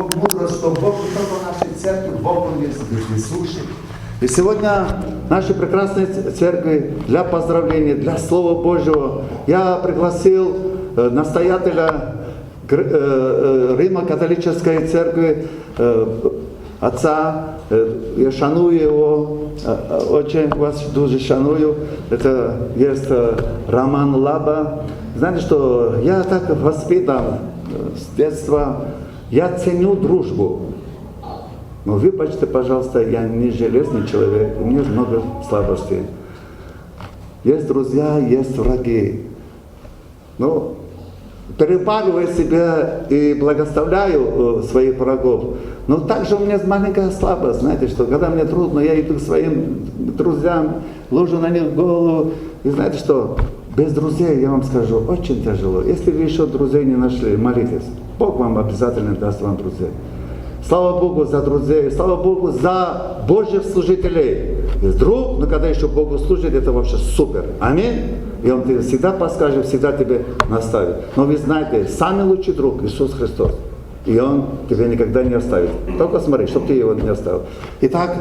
Мудрость, что Бог не только в нашей церкви, Бог Он есть вездесущий. И сегодня нашей прекрасной церкви для поздравления, для Слова Божьего я пригласил настоятеля э, Римо-католической церкви отца, я шаную его, очень вас дуже шаную. Это есть Роман Лаба. Знаете, что я так воспитан э, с детства, я ценю дружбу. Но выбачьте, пожалуйста, я не железный человек, у меня много слабостей. Есть друзья, есть враги. Ну, перепаливаю себя и благословляю э, своих врагов. Но также у меня маленькая слабость, знаете, что когда мне трудно, я иду к своим друзьям, ложу на них голову. И знаете что, без друзей, я вам скажу, очень тяжело. Если вы еще друзей не нашли, молитесь. Бог вам обязательно даст вам друзей. Слава Богу за друзей, слава Богу за Божьих служителей. Есть друг, но когда еще Богу служит, это вообще супер. Аминь. И Он тебе всегда подскажет, всегда тебе наставит. Но вы знаете, самый лучший друг Иисус Христос. И Он тебя никогда не оставит. Только смотри, чтобы ты его не оставил. Итак,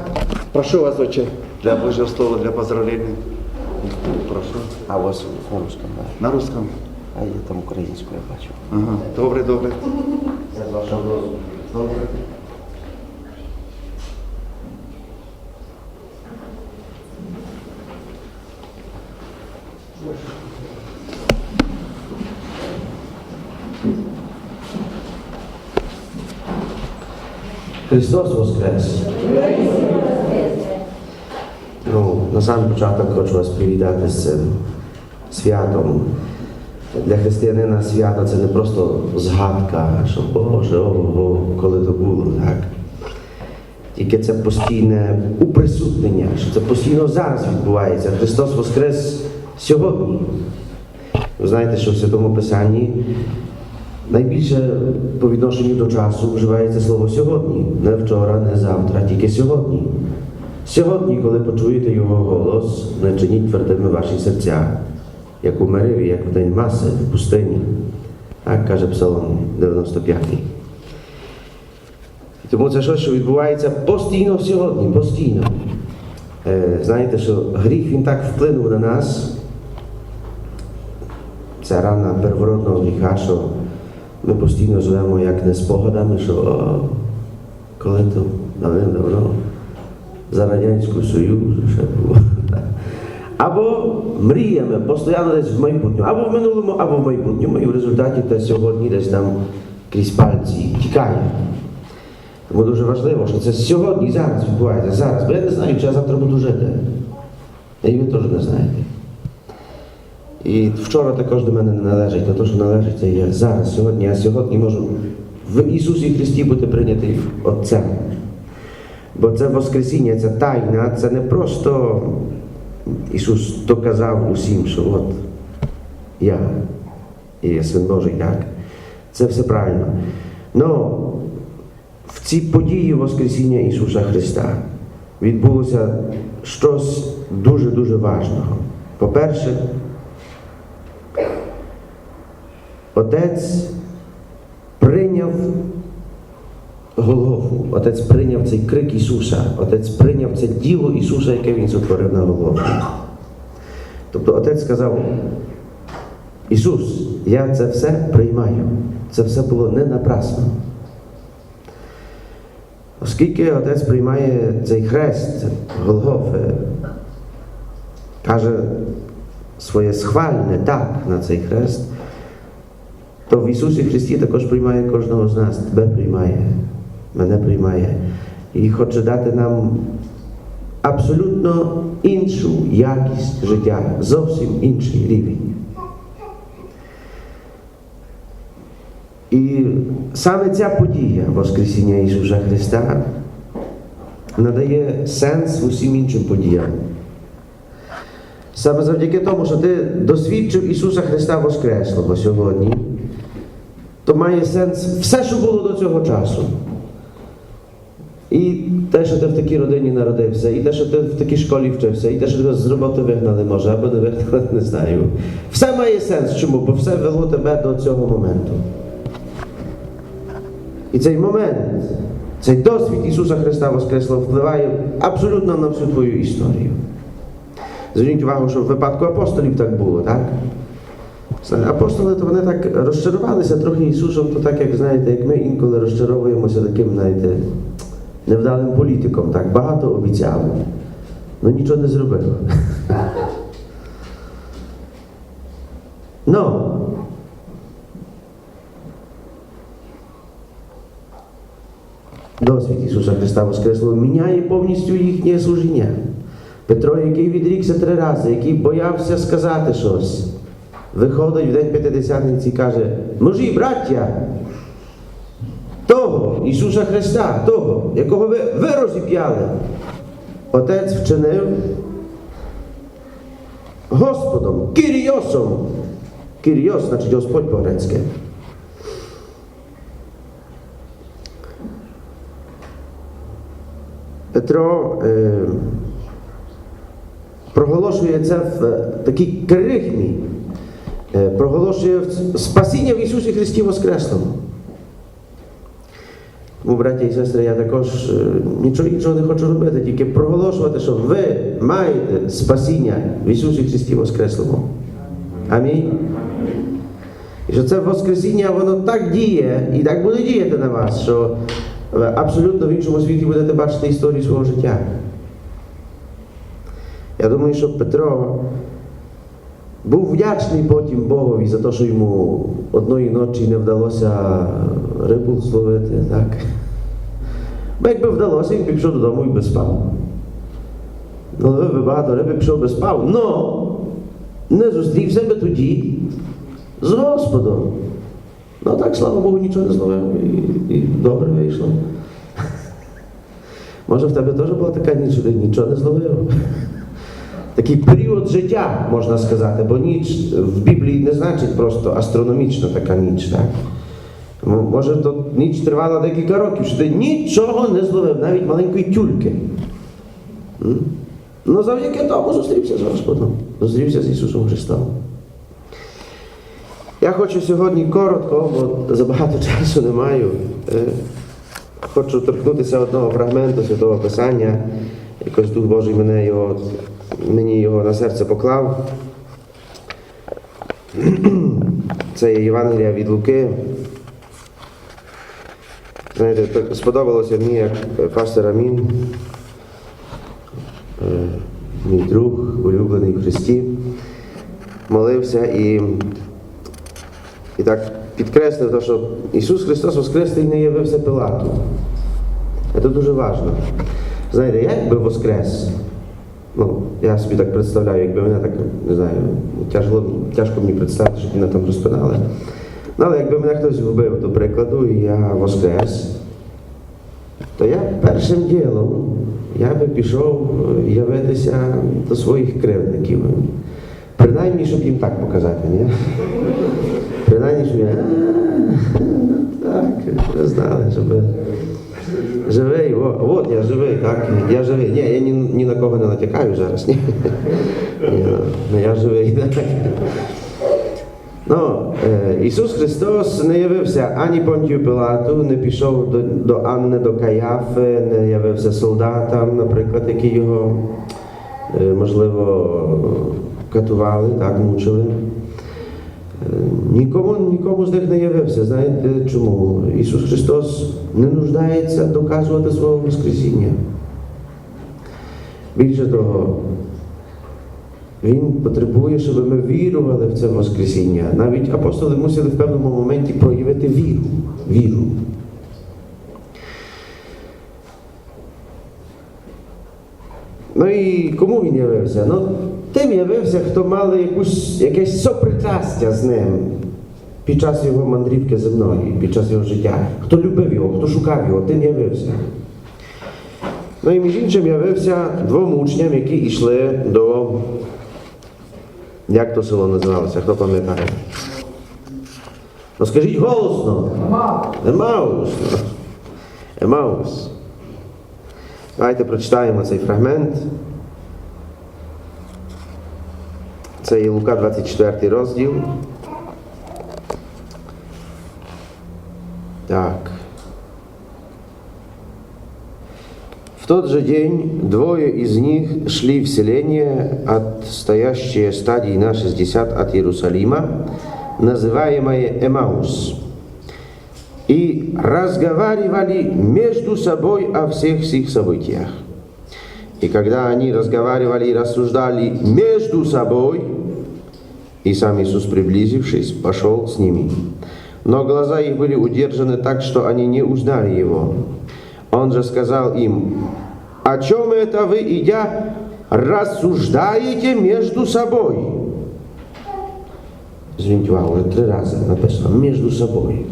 прошу вас, отче, для Божьего Слова, для поздравления. Прошу. А у вас на русском, да? На русском. А я там українською бачу. Ага. Добре, добре. Я з вашого дозволу. Добре. Христос Воскрес! Ну, на сам початок хочу вас привітати з цим святом. Для християнина свято це не просто згадка, що Боже, ого, коли то було, так? Тільки це постійне уприсутнення, що це постійно зараз відбувається. Христос Воскрес сьогодні. Ви знаєте, що в Святому Писанні найбільше по відношенню до часу вживається слово сьогодні. Не вчора, не завтра, тільки сьогодні. Сьогодні, коли почуєте його голос, не чиніть твердими ваші серця, як у Мериві, як в день маси в пустині. Так каже Псалом 95. І Тому це щось, що відбувається постійно сьогодні, постійно. Е, знаєте, що гріх він так вплинув на нас, ця рана первородного гріха, що ми постійно живемо як не спогадами, що о, коли то давним-давно за Радянського Союзу ще було. Або мріями постійно десь в майбутньому, або в минулому, або в майбутньому, і в результаті те сьогодні десь там крізь пальці тікає. Тому дуже важливо, що це сьогодні, зараз відбувається, зараз. Бо я не знаю, чи я завтра буду жити. І ви теж не знаєте. І вчора також до мене не належить, на те, що належить, це є зараз, сьогодні. Я сьогодні можу в Ісусі Христі бути прийнятий Отцем. Бо це Воскресіння, це тайна, це не просто Ісус доказав усім, що от я і Син Божий, так. Це все правильно. Но в цій події Воскресіння Ісуса Христа відбулося щось дуже-дуже важного. По-перше, Отець прийняв Голгофу, Отець прийняв цей крик Ісуса, Отець прийняв це діло Ісуса, яке Він сотворив на Голгофі. Тобто Отець сказав, Ісус, я це все приймаю. Це все було не напрасно. Оскільки Отець приймає цей хрест Голгофи, каже своє схвальне так на цей хрест, то в Ісусі Христі також приймає кожного з нас, тебе приймає, мене приймає. І хоче дати нам абсолютно іншу якість життя, зовсім інший рівень. І саме ця подія Воскресіння Ісуса Христа надає сенс усім іншим подіям. Саме завдяки тому, що ти досвідчив Ісуса Христа Воскреслого сьогодні, то має сенс все, що було до цього часу. І те, що ти в такій родині народився, і те, що ти в такій школі вчився, і те, що тебе з роботи вигнали, може, або не вигнали, не знаю. Все має сенс. Чому? Бо все вело тебе до цього моменту. І цей момент, цей досвід Ісуса Христа Воскреслого впливає абсолютно на всю твою історію. Зверніть увагу, що в випадку апостолів так було, так? Апостоли то вони так розчарувалися трохи Ісусом, то так, як знаєте, як ми інколи розчаровуємося таким, знаєте, невдалим політиком, так, багато обіцяв, але нічого не зробив. Ну, досвід Ісуса Христа Воскреслого міняє повністю їхнє служіння. Петро, який відрікся три рази, який боявся сказати щось, виходить в день П'ятидесятниці і каже: Мужі, браття, того Ісуса Христа, того, якого ви, ви розіп'яли, Отець вчинив Господом, Кіріосом. Кіріос, значить Господь по-грецьки. Петро е, проголошує це в е, такій крихмі, е, проголошує спасіння в Ісусі Христі Воскреслому. Тому, браті і сестри, я також нічого іншого не хочу робити, тільки проголошувати, що ви маєте спасіння в Ісусі Христі Воскреслому. Амінь. І що це Воскресіння, воно так діє і так буде діяти на вас, що абсолютно в іншому світі будете бачити історію свого життя. Я думаю, що Петро був вдячний потім Богові за те, що йому одної ночі не вдалося рибу зловити. Так? Бо якби вдалося, він пішов додому і би спав. Наловив би багато риби, пішов би спав, но не зустрівся би тоді з Господом. Ну так, слава Богу, нічого не зловив і, і добре вийшло. Може, в тебе теж була така ніч, що ти нічого не зловив. Такий період життя, можна сказати, бо ніч в Біблії не значить просто астрономічна така ніч, так? Може, то ніч тривала декілька років, що ти нічого не зловив, навіть маленької тюльки. Ну, завдяки тому зустрівся з Господом, зустрівся з Ісусом Христом. Я хочу сьогодні коротко, бо забагато часу не маю. е, Хочу торкнутися одного фрагменту Святого Писання. Якось Дух Божий мене його, мені його на серце поклав. Це є Євангелія від Луки. Знаєте, сподобалося мені, як пастор Амін, е, мій друг, улюблений в Христі, молився і і так підкреслив, те, що Ісус Христос Воскреслий не явився Пилату. Це дуже важливо. Знаєте, я якби воскрес, ну, я собі так представляю, якби мене так, не знаю, тяжко, тяжко мені представити, щоб мене там розпинали. Ну, але якби мене хтось вбив, до прикладу, і я воскрес, то я першим ділом я би пішов е, явитися до своїх кривдників. Принаймні, щоб їм так показати, ні? Принаймні, щоб я. Так, ви знали, щоб. Живий, о, от я живий, так, я живий. Ні, я ні, ні на кого не натякаю зараз. Ні. Ні, ну, я живий. Так. Ну, е, Ісус Христос не явився ані Понтію Пилату, не пішов до, до Анни, до Каяфи, не явився солдатам, наприклад, які його, е, можливо, катували, так, мучили. Нікому, нікому з них не явився. Знаєте чому? Ісус Христос не нуждається доказувати свого Воскресіння. Більше того, Він потребує, щоб ми вірували в це Воскресіння. Навіть апостоли мусили в певному моменті проявити віру. Віру. Ну і кому він явився? Ну, тим явився, хто мали якусь, якесь сопричастя з ним під час його мандрівки земної, під час його життя. Хто любив його, хто шукав його, тим явився. Ну і між іншим явився двом учням, які йшли до. Як то село називалося, хто пам'ятає? Ну скажіть голосно. Емаус. Емаус. Давайте прочитаємо цей фрагмент. Це є Лука 24 розділ. Так. В тот же день двое из них шли в селение, отстоящее стадии на 60 от Иерусалима, называемое Эмаус и разговаривали между собой о всех сих событиях. И когда они разговаривали и рассуждали между собой, и сам Иисус, приблизившись, пошел с ними. Но глаза их были удержаны так, что они не узнали Его. Он же сказал им, «О чем это вы, идя, рассуждаете между собой?» Извините, вау, три раза написано «между собой».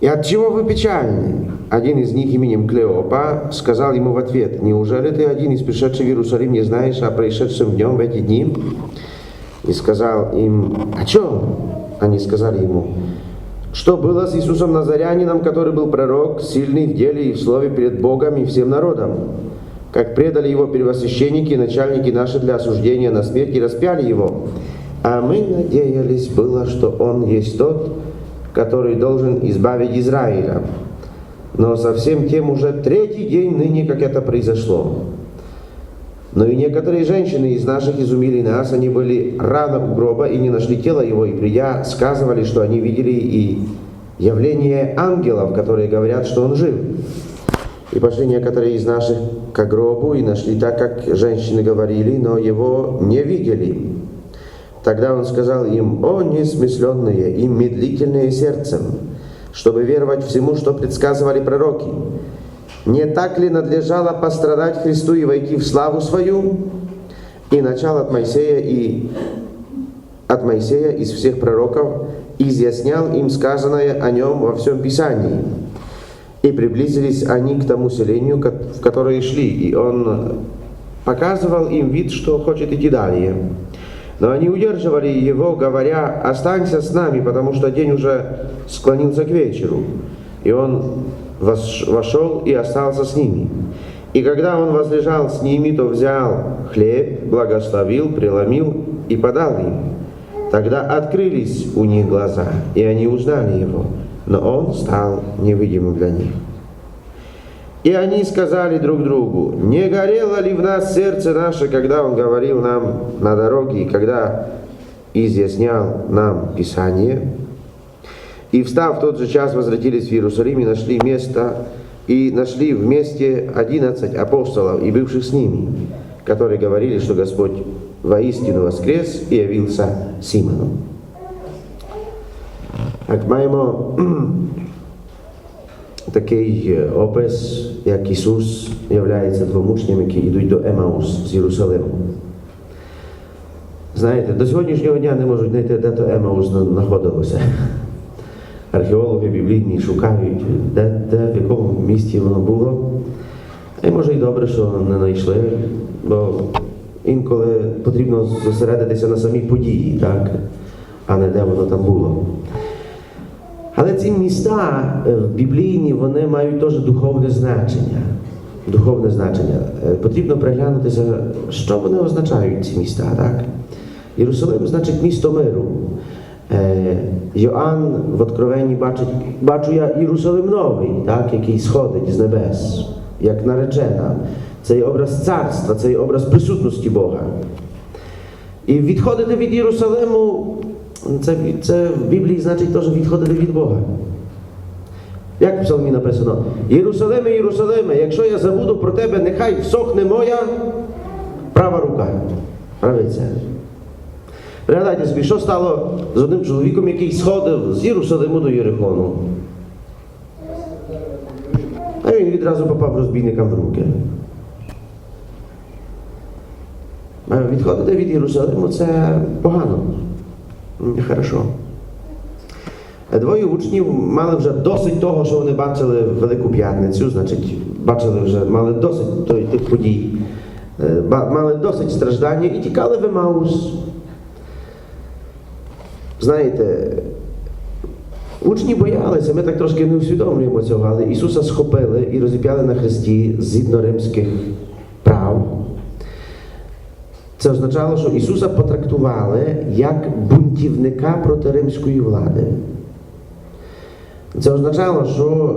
«И от чего вы печальны?» Один из них именем Клеопа сказал ему в ответ, «Неужели ты один из пришедших в Иерусалим не знаешь о происшедшем в нем в эти дни?» И сказал им, «О чем?» Они сказали ему, «Что было с Иисусом Назарянином, который был пророк, сильный в деле и в слове перед Богом и всем народом? Как предали его первосвященники и начальники наши для осуждения на смерть и распяли его? А мы надеялись было, что он есть тот, который должен избавить Израиля. Но совсем тем уже третий день ныне, как это произошло. Но и некоторые женщины из наших изумили нас, они были рано у гроба и не нашли тело его, и придя, сказывали, что они видели и явление ангелов, которые говорят, что он жив. И пошли некоторые из наших к гробу и нашли так, как женщины говорили, но его не видели. Тогда он сказал им, «О, несмысленные и медлительные сердцем, чтобы веровать всему, что предсказывали пророки. Не так ли надлежало пострадать Христу и войти в славу свою?» И начал от Моисея и от Моисея из всех пророков изъяснял им сказанное о нем во всем Писании. И приблизились они к тому селению, в которое шли, и он показывал им вид, что хочет идти далее. Но они удерживали его, говоря, «Останься с нами, потому что день уже склонился к вечеру». И он вош- вошел и остался с ними. И когда он возлежал с ними, то взял хлеб, благословил, преломил и подал им. Тогда открылись у них глаза, и они узнали его, но он стал невидимым для них. И они сказали друг другу, не горело ли в нас сердце наше, когда он говорил нам на дороге, и когда изъяснял нам Писание? И встав в тот же час, возвратились в Иерусалим и нашли место, и нашли вместе одиннадцать апостолов и бывших с ними, которые говорили, что Господь воистину воскрес і явився Симону. Так маємо такий е, опис, як Ісус являється двом учням, які йдуть до Емаус з Єрусалиму. Знаєте, до сьогоднішнього дня не можуть знайти, де то Емаус знаходилося. Археологи біблійні шукають, де, де, в якому місті воно було. І може і добре, що не знайшли, бо інколи потрібно зосередитися на самій події, так? а не де воно там було. Але ці міста е, біблійні вони мають теж духовне значення. Духовне значення. Е, Потрібно приглянутися, що вони означають, ці міста. Так? Єрусалим значить місто миру. Е, Йоанн в Откровенні бачить, бачу я Єрусалим новий, так, який сходить з небес, як наречена. Це є образ царства, це є образ присутності Бога. І відходити від Єрусалиму, це, це в Біблії значить теж відходити від Бога. Як в псалмі написано, Єрусалиме, Єрусалиме, якщо я забуду про тебе, нехай всохне моя права рука, правиця. Пригадайте собі, що стало з одним чоловіком, який сходив з Єрусалиму до Єрихону. А він відразу попав розбійникам в руки. Відходити від Єрусалиму це погано. Нехорошо. Двоє учнів мали вже досить того, що вони бачили Велику П'ятницю, значить, бачили вже, мали досить той- тих подій, Е, мали досить страждання і тікали в Емаус. Знаєте, учні боялися, ми так трошки не усвідомлюємо цього, але Ісуса схопили і розіп'яли на хресті згідно римських. Це означало, що Ісуса потрактували як бунтівника проти римської влади. Це означало, що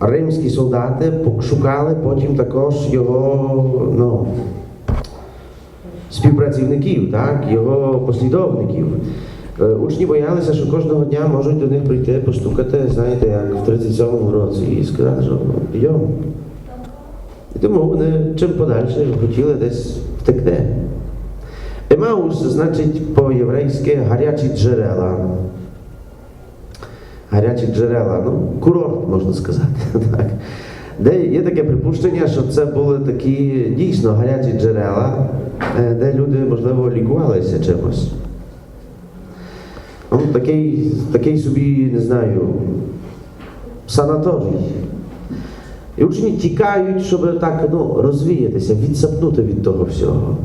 римські солдати шукали потім також його ну, співпрацівників, так, його послідовників. Е, Учні боялися, що кожного дня можуть до них прийти, постукати, знаєте, як в 37-му році, і сказати, що підйом. І тому вони чим подальше хотіли десь втекти. Емаус значить по-єврейськи гарячі джерела. Гарячі джерела, ну, курорт, можна сказати. Так. Де є таке припущення, що це були такі дійсно гарячі джерела, е, де люди, можливо, лікувалися чимось. Ну, такий, такий собі, не знаю, санаторій. І учні тікають, щоб так ну, розвіятися, відсапнути від того всього.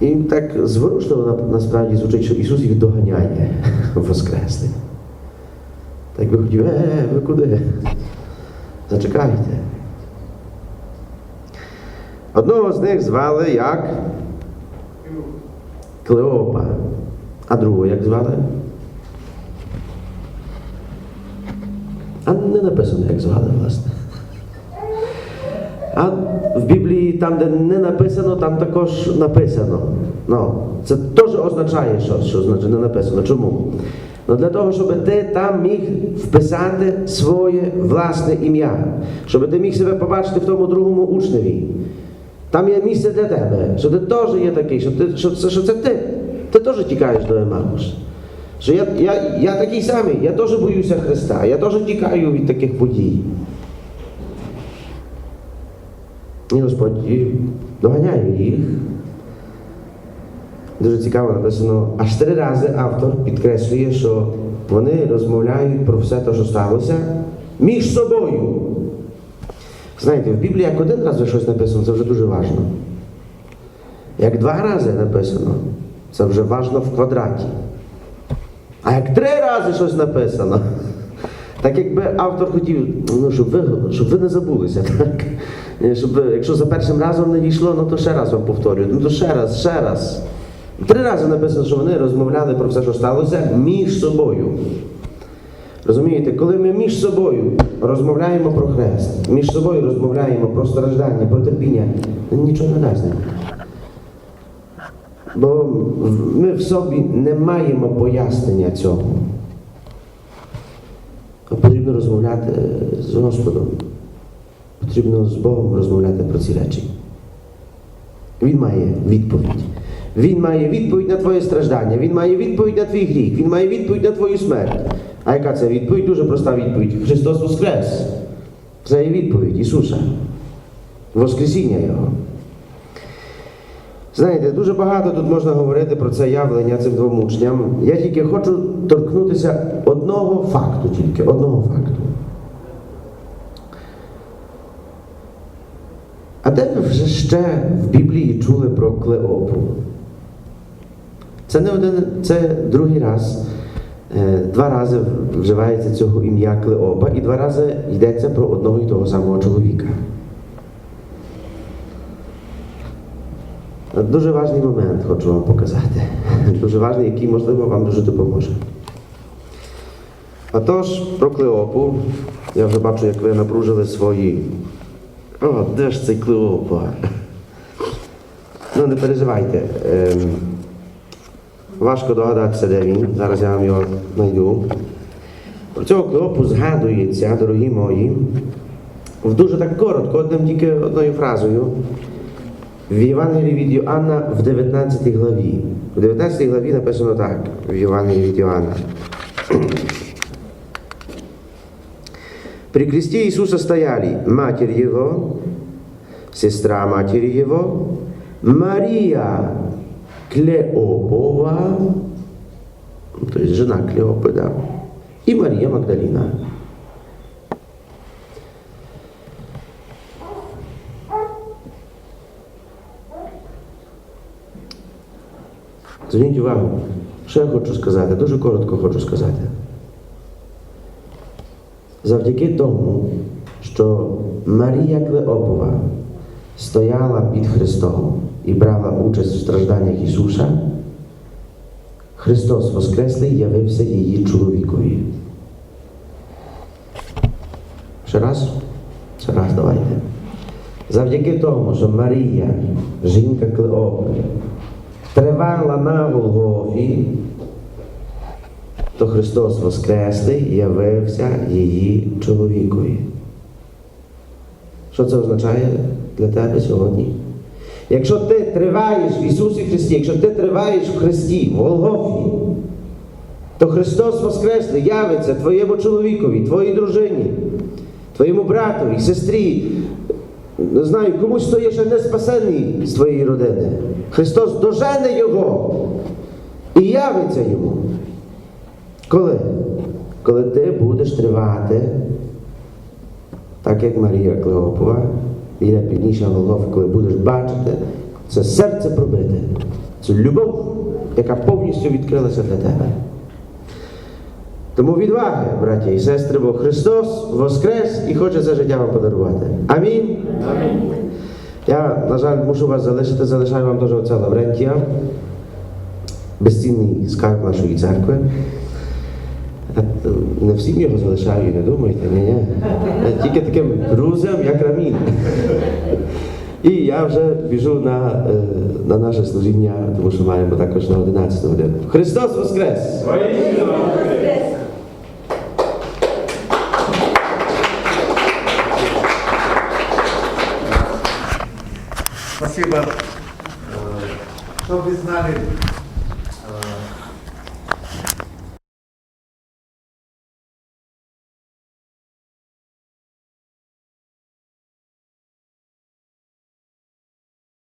І так зворушливо насправді звучить, що Ісус їх доганяє воскреслий. Так би хотів, е, ви куди? Зачекайте. Одного з них звали як Клеопа, а другого як звали? А не написано, як звали, власне. А в Біблії, там, де не написано, там також написано. Ну, це теж означає щось, що значить не написано. Чому? Ну, для того, щоб ти там міг вписати своє власне ім'я, щоб ти міг себе побачити в тому другому учневі. Там є місце для тебе, що ти теж є такий, що, ти, що, це, що це ти. Ти теж тікаєш до Емаус. Що я, я, я такий самий, я теж боюся Христа, я теж тікаю від таких подій. І Господь доганяє їх. Дуже цікаво написано, аж три рази автор підкреслює, що вони розмовляють про все те, що сталося між собою. Знаєте, в Біблії як один раз щось написано, це вже дуже важливо. Як два рази написано, це вже важливо в квадраті. А як три рази щось написано, так якби автор хотів, ну, щоб ви, щоб ви не забулися, так? Щоб, якщо за першим разом не дійшло, ну то ще раз вам повторюю. Ну то ще раз, ще раз. Три рази написано, що вони розмовляли про все, що сталося між собою. Розумієте, коли ми між собою розмовляємо про хрест, між собою розмовляємо про страждання, про терпіння, нічого не дасть. Бо ми в собі не маємо пояснення цього. Потрібно розмовляти з Господом. Потрібно з Богом розмовляти про ці речі. Він має відповідь. Він має відповідь на твоє страждання, він має відповідь на твій гріх, він має відповідь на твою смерть. А яка це відповідь? Дуже проста відповідь. Христос Воскрес. Це є відповідь Ісуса. Воскресіння Його. Знаєте, дуже багато тут можна говорити про це явлення цим двом учням. Я тільки хочу торкнутися одного факту, тільки одного факту. А де ви вже ще в Біблії чули про Клеопу? Це не один, це другий раз. Е, Два рази вживається цього ім'я Клеопа, і два рази йдеться про одного і того самого чоловіка. Дуже важний момент хочу вам показати. Дуже важний, який, можливо, вам дуже допоможе. Отож, про Клеопу. Я вже бачу, як ви напружили свої. О, де ж цей Клеопа? Ну, не переживайте. Ем, важко догадатися, де він. Зараз я вам його знайду. Про цього Клеопу згадується, дорогі мої, в дуже так коротко, одним тільки одною фразою. В Євангелії від Йоанна в 19 главі. В 19 главі написано так, в Євангелії від Йоанна. При кресте Иисуса стояли матерь Его, сестра матери Его, Мария Клеопова, ну, то есть жена Клеопы, да, и Мария Магдалина. Зверніть увагу, що я хочу сказати, дуже коротко хочу сказати. Завдяки тому, що Марія Клеопова стояла під Христом і брала участь в стражданнях Ісуса, Христос Воскреслий явився її чоловікові. Ще раз? Ще раз давайте. Завдяки тому, що Марія, жінка Клеопи, тривала на Голгофі, то Христос Воскреслий явився її чоловікові. Що це означає для тебе сьогодні? Якщо ти триваєш в Ісусі Христі, якщо ти триваєш в Христі, в Голгофі, то Христос Воскреслий явиться твоєму чоловікові, твоїй дружині, твоєму братові, сестрі, не знаю, комусь хто є ще не спасений з твоєї родини. Христос дожене його і явиться йому. Коли? Коли ти будеш тривати, так як Марія Клеопова, біля північна Голгофи, коли будеш бачити, це серце пробите, це любов, яка повністю відкрилася для тебе. Тому відваги, браті і сестри, бо Христос воскрес і хоче це життя вам подарувати. Амінь. Я, на жаль, мушу вас залишити, залишаю вам дуже оце Лаврентія, безцінний скарб нашої церкви. Я, е, Не всім його залишаю, не думайте, ні, ні. Я Тільки таким друзям, як Рамін. І я вже біжу на, е, на наше служіння, тому що маємо також на 11 годину. Христос Воскрес! Спасибо. Э, Чтобы вы знали,